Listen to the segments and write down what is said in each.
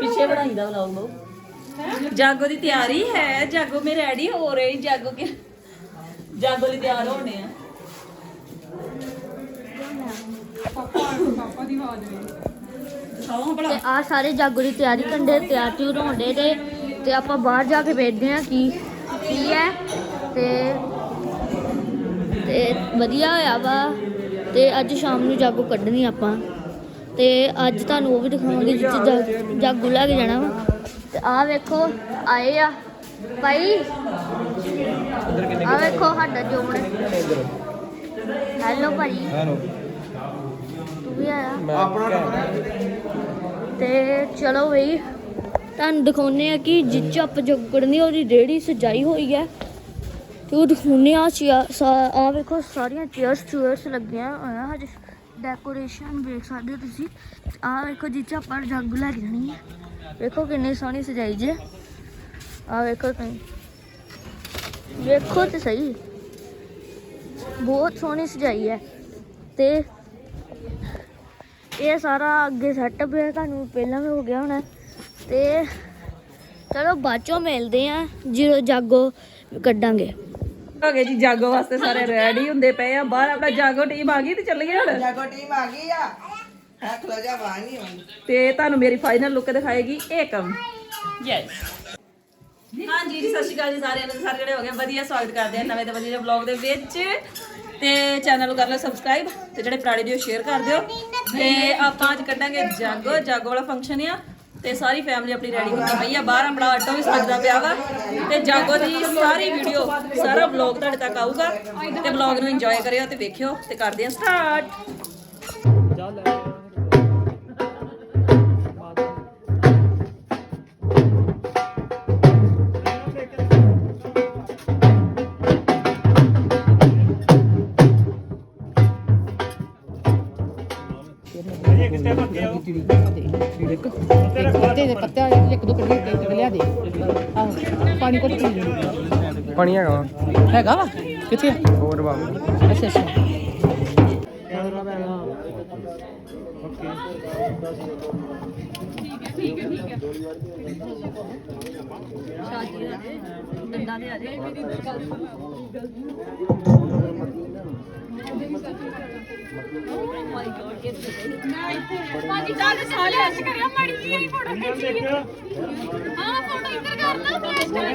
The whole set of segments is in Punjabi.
ਪਿੱਛੇ ਬਣਾਈ ਦਾ ਵਲੌਗ ਜਾਗੋ ਦੀ ਤਿਆਰੀ ਹੈ, ਜਾਗੋ ਮੇ ਰੈਡੀ ਹੋ ਰਹੀ, ਜਾਗੋ ਕੇ ਜਾਗੋ ਲਈ ਤਿਆਰ ਹੋਣੇ ਆ। ਤੇ ਆ ਸਾਰੇ ਜਾਗੋ ਦੀ ਤਿਆਰੀ ਕੰਡੇ ਤਿਆਰ ਤਿਉਰ ਹੋਣਦੇ ਤੇ ਤੇ ਆਪਾਂ ਬਾਹਰ ਜਾ ਕੇ ਵੇਖਦੇ ਆ ਕੀ ਕੀ ਹੈ। ਤੇ ਤੇ ਵਧੀਆ ਹੋਇਆ ਵਾ। ਤੇ ਅੱਜ ਸ਼ਾਮ ਨੂੰ ਜਾਗੋ ਕੱਢਣੀ ਆਪਾਂ। ਤੇ ਅੱਜ ਤੁਹਾਨੂੰ ਉਹ ਵੀ ਦਿਖਾਵਾਂਗੇ ਜਿੱਥੇ ਜਾਗੋ ਲੈ ਕੇ ਜਾਣਾ ਵਾ। ਤੇ ਆ ਵੇਖੋ ਆਏ ਆ। ਭਾਈ ਆ ਵੇਖੋ ਸਾਡਾ ਜੋਬਨ ਹੈਲੋ ਭਾਈ। ਹੈਲੋ। ਤੂੰ ਵੀ ਆਇਆ। ਆਪਣਾ ਤੇ ਚਲੋ ਬਈ ਤੁਹਾਨੂੰ ਦਿਖਾਉਨੇ ਆ ਕਿ ਜਿੱਚ ਆਪਾਂ ਜੁਗੜਨੀ ਉਹਦੀ ਰੇੜੀ ਸਜਾਈ ਹੋਈ ਹੈ ਤੇ ਉਹ ਦਿਖਾਉਨੇ ਆ ਆ ਵੇਖੋ ਸਾਰੀਆਂ ਚੇਅਰਸ ਚੇਅਰਸ ਲੱਗੀਆਂ ਹੋਈਆਂ ਹਜੇ। ਡੈਕੋਰੇਸ਼ਨ ਵੇਖ ਸਕਦੇ ਹੋ ਤੁਸੀਂ। ਆਹ ਵੇਖੋ ਜਿੱਚ ਆਪਾਂ ਜੱਗ ਲੈ ਕੇ ਜਾਣੀ ਹੈ। ਵੇਖੋ ਕਿੰਨੀ ਸੋਹਣੀ ਸਜਾਈ ਜੇ। ਆਹ ਵੇਖੋ ਤੁਸੀਂ। ਵੇਖੋ ਤੇ ਸਹੀ। ਬਹੁਤ ਸੋਹਣੀ ਸਜਾਈ ਹੈ। ਤੇ ਇਹ ਸਾਰਾ ਅੱਗੇ ਸੈਟਅਪ ਹੈ, ਤੁਹਾਨੂੰ ਪਹਿਲਾਂ ਵੀ ਹੋ ਗਿਆ ਹੋਣਾ। ਤੇ ਚਲੋ ਬਾਅਦ ਚੋਂ ਮਿਲਦੇ ਆ ਜਦੋਂ ਜਾਗੋ ਕੱਢਾਂਗੇ। ਹੋ ਗਏ ਜੀ ਜਾਗੋ ਵਾਸਤੇ ਸਾਰੇ ਰੈਡੀ ਹੁੰਦੇ ਪਏ ਆ। ਬਾਹਰ ਆਪਣਾ ਜਾਗੋ ਟੀਮ ਆ ਗਈ ਤੇ ਚੱਲ ਗਏ ਹੁਣ? ਜਾਗੋ ਟੀਮ ਆ ਗਈ ਆ। ਹੈ ਖਲੋ ਜਾ ਨਹੀਂ ਆਉਂਦੀ। ਤੇ ਤੁਹਾਨੂੰ ਮੇਰੀ ਫਾਈਨਲ ਲੁੱਕ ਦਿਖਾਏਗੀ ਏਕਮ। ਯੈਸ ਹਾਂਜੀ ਜੀ ਸਤਿ ਸ਼੍ਰੀ ਅਕਾਲ ਜੀ ਸਾਰਿਆਂ ਨੂੰ। ਸਾਰੇ ਜਿਹੜੇ ਹੋ ਗਏ। ਵਧੀਆ ਸਵਾਗਤ ਕਰਦੇ ਆ ਨਵੇਂ ਤੇ ਵਧੀਆ ਵਲੌਗ ਦੇ ਵਿੱਚ। ਤੇ ਚੈਨਲ ਨੂੰ ਕਰ ਲਓ ਸਬਸਕ੍ਰਾਈਬ ਤੇ ਜਿਹੜੇ ਪੁਰਾਣੇ ਦਿਓ ਸ਼ੇਅਰ ਕਰ ਦਿਓ। ਤੇ ਆਪਾਂ ਅੱਜ ਕੱਢਾਂਗੇ ਜਾਗੋ। ਜਾਗੋ ਵਾਲਾ ਫੰਕਸ਼ਨ ਆ। ਤੇ ਸਾਰੀ ਫੈਮਿਲੀ ਆਪਣੀ ਰੈਡੀ ਹੁੰਦੀ ਪਈ ਆ। ਬਾਹਰ ਆਪਣਾ ਆਟੋ ਵੀ ਸਜਦਾ ਪਿਆ ਵਾ। ਤੇ ਜਾਗੋ ਦੀ ਸਾਰੀ ਵੀਡੀਓ ਸਾਰਾ ਵਲੌਗ ਤੁਹਾਡੇ ਤੱਕ ਆਊਗਾ। ਤੇ ਵਲੌਗ ਨੂੰ ਇੰਜੋਏ ਕਰਿਓ ਤੇ ਵੇਖਿਓ ਤੇ ਕਰਦੇ ਆ ਸਟਾਰਟ ਪਾਣੀ ਹੈਗਾ ਵਾ। ਹੈਗਾ ਵਾ? ਕਿੱਥੇ ਆ? ਹੋਰ ਬਾਬੂ ਅੱਛਾ ਅੱਛਾ। ਭਾਜੀ ਚੱਲ ਸਾਰੇ ਐਸ਼ ਕਰਿਆ ਮਾੜੀ ਜੀ ਵਾਲੀ ਫੋਟੋ ਖਿੱਚ ਹਾਂ ਫੋਟੋ ਇੱਧਰ ਕਰ ਲਾ ਫਲੈਸ਼ ਸਾਡੀ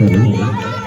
ห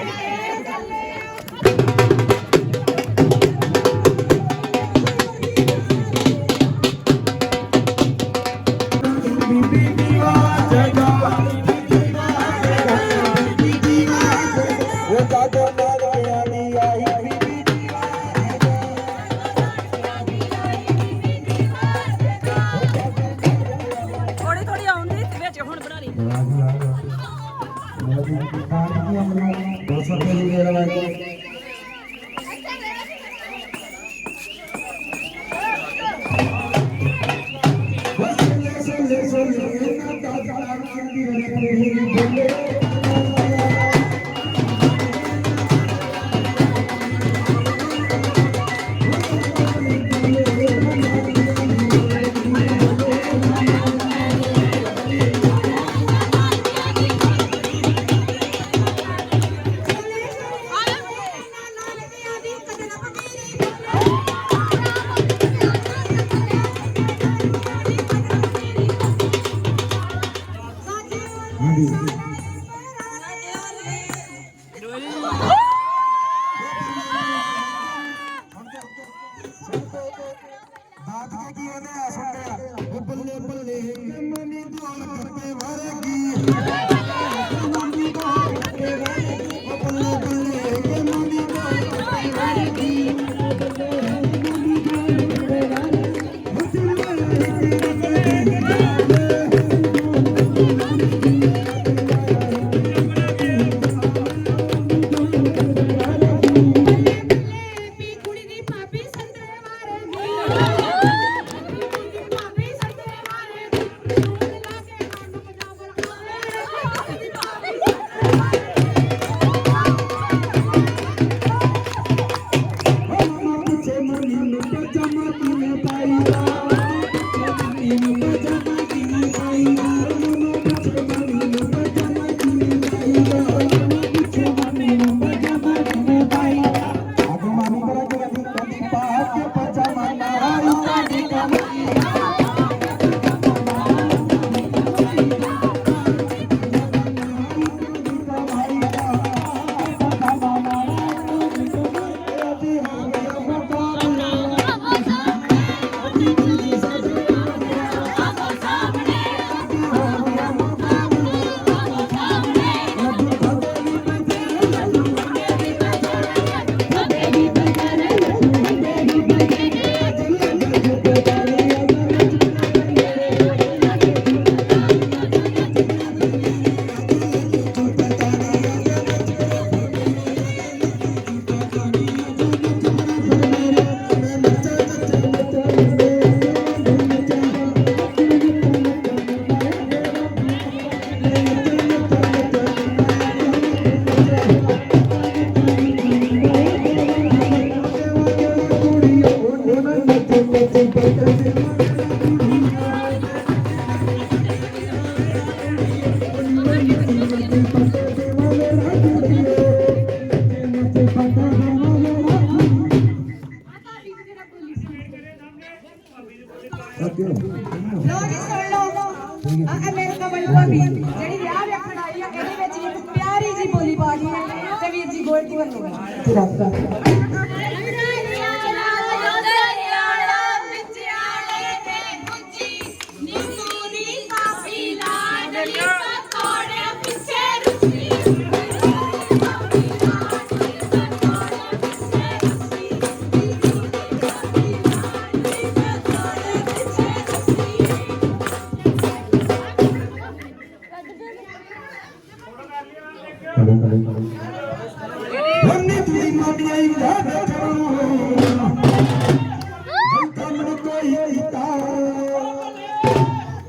ਕੋਈ ਤਾਰ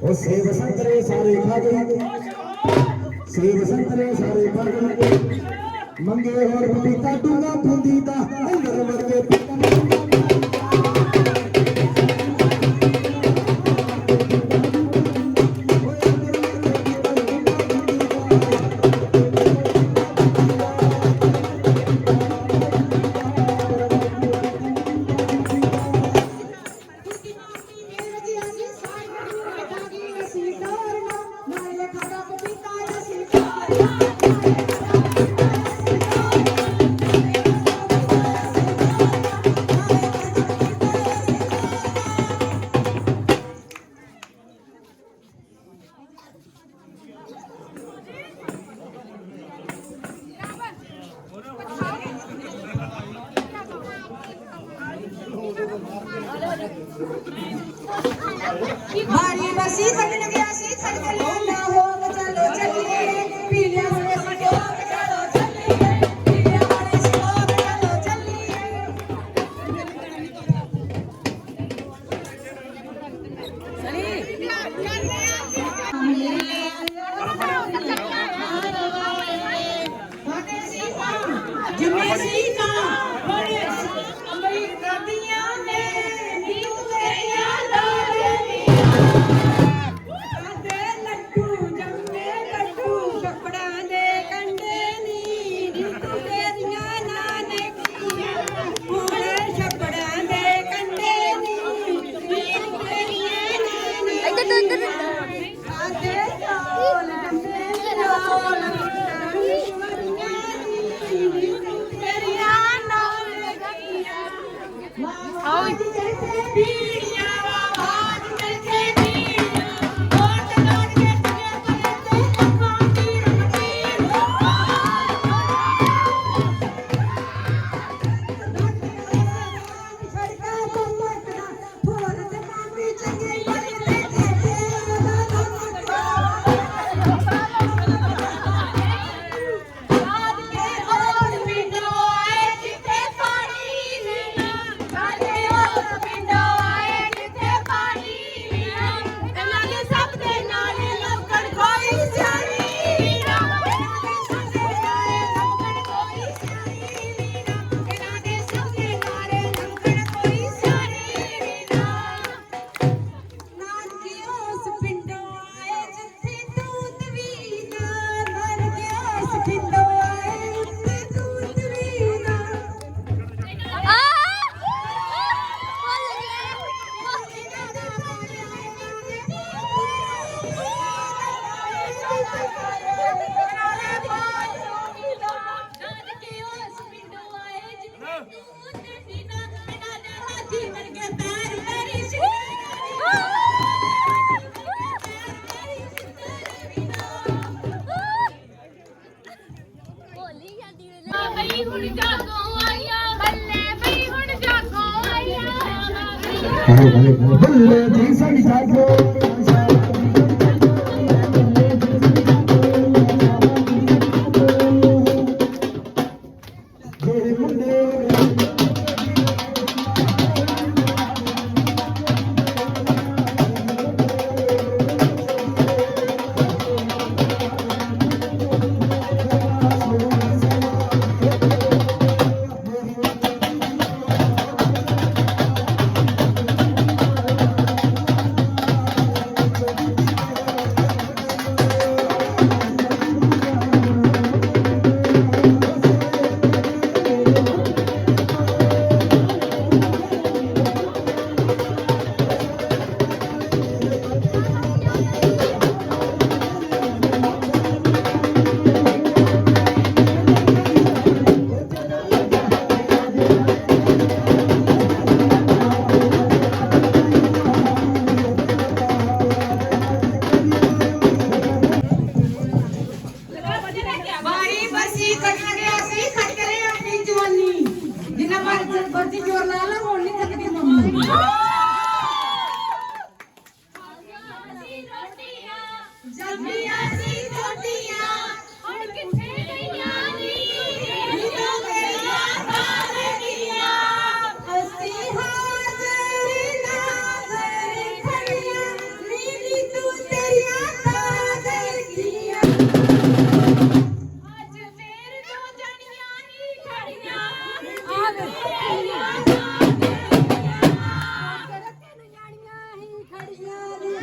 ਉਹ ਸੇਵ ਸੰਤਰੇ ਸਾਰੇ ਖਾ ਗਏ ਸੇਵ ਸੰਤਰੇ ਸਾਰੇ ਖਾ ਗਏ ਮੰਗੇ ਹੋਰ ਪਪੀਤਾ ਡੂੰਗਾ ਫੁੰਦੀ ਦਾ ਅੰਦਰ ਵੜ ਕੇ ਪਤਨ बारी बसी तक लगे आसी तक लगे ना हो Sim. Sani Jago.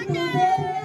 Thank you.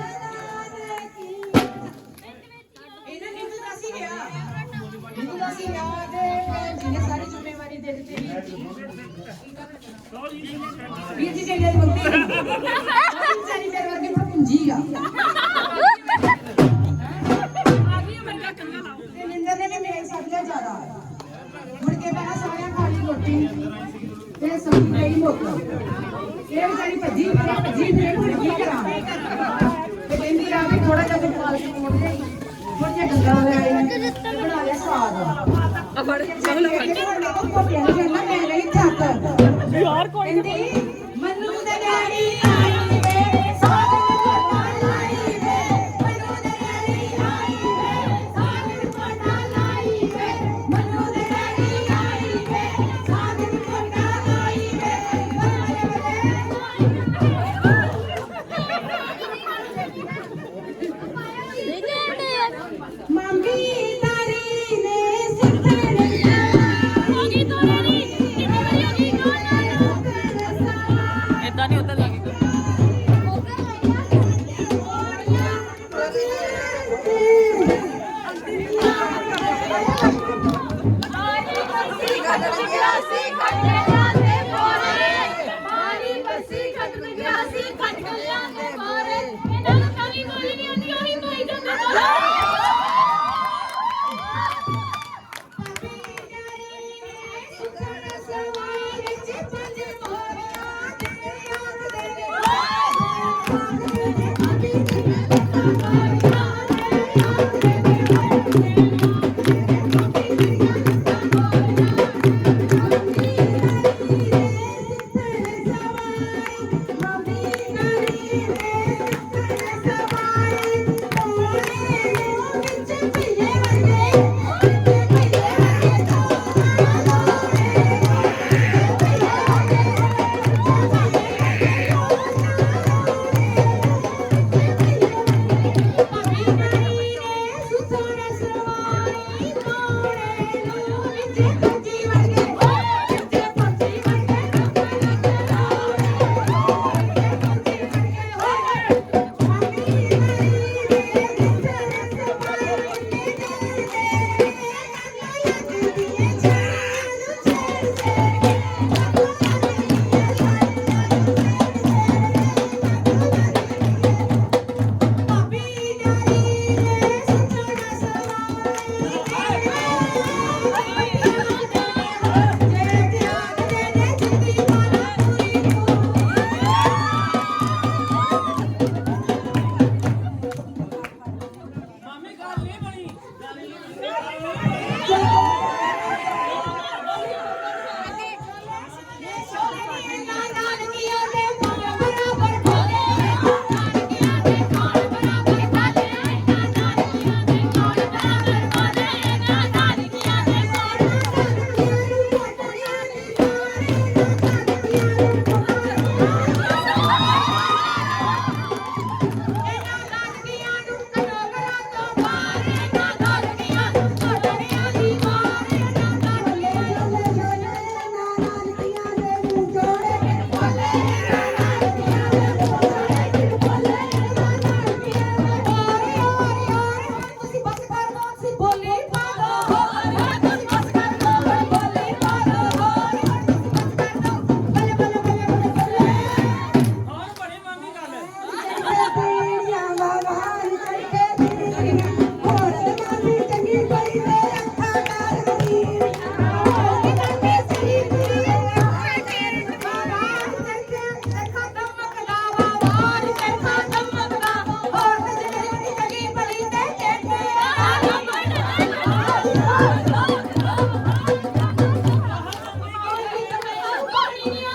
Thank you.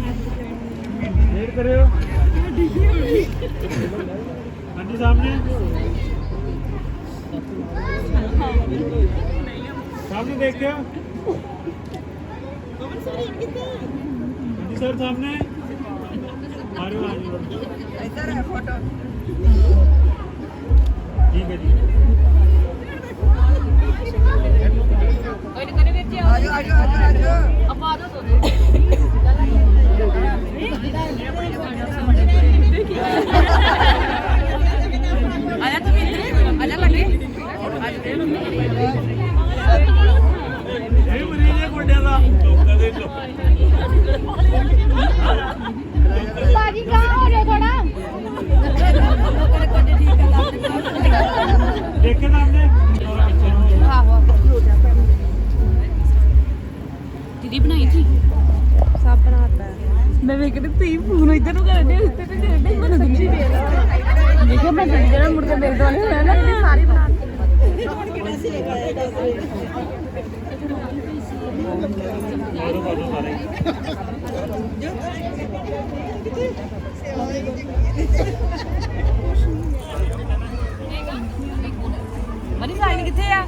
Wait ਕਰਿਓ ਹਾਂਜੀ ਸਾਹਮਣੇ ਸਾਹਮਣੇ ਦੇਖਿਓ ਹਾਂਜੀ ਸਰ ਸਾਹਮਣੇ ਆਜੋ ਆਜੋ ਇੱਧਰ ਹੈ ਫੋਟੋ ਠੀਕ ਹੈ ਜੀ ਆਜੋ ਆਜੋ ਆਜੋ ਆਜੋ ਇਹ ਮਰੀਜ਼ ਹੈ ਗੋਡਿਆਂ ਦਾ ਬਾਜੀ ਕਾ ਹੋ ਜਾ ਥੋੜਾ ਦੇਖੇ ਸਾਹਮਣੇ ਕਹਿੰਦੇ ਤੁਸੀਂ ਫੋਨ ਇੱਧਰ ਨੂੰ ਕਰਦੇ ਹੋ ਇੱਧਰ ਨੂੰ ਕਰਦੇ ਹੋ। ਮੈਨੂੰ ਸੱਚੀ ਵੇਖ ਮੈਂ ਕਿਹਾ ਮੈਂ ਸੱਚ ਜਿਹੜਾ ਮੁੜ ਕੇ ਮੇਰੇ ਤੋਂ ਨਹੀਂ ਹੋਇਆ ਨਾ ਤੇ ਸਾਰੇ ਬਣਾਉਂਦੇ ਹੁਣ ਕਿਹੜਾ ਸੀ ਇਹ ਮਰੀ ਲਾਈਨ ਕਿੱਥੇ ਆ?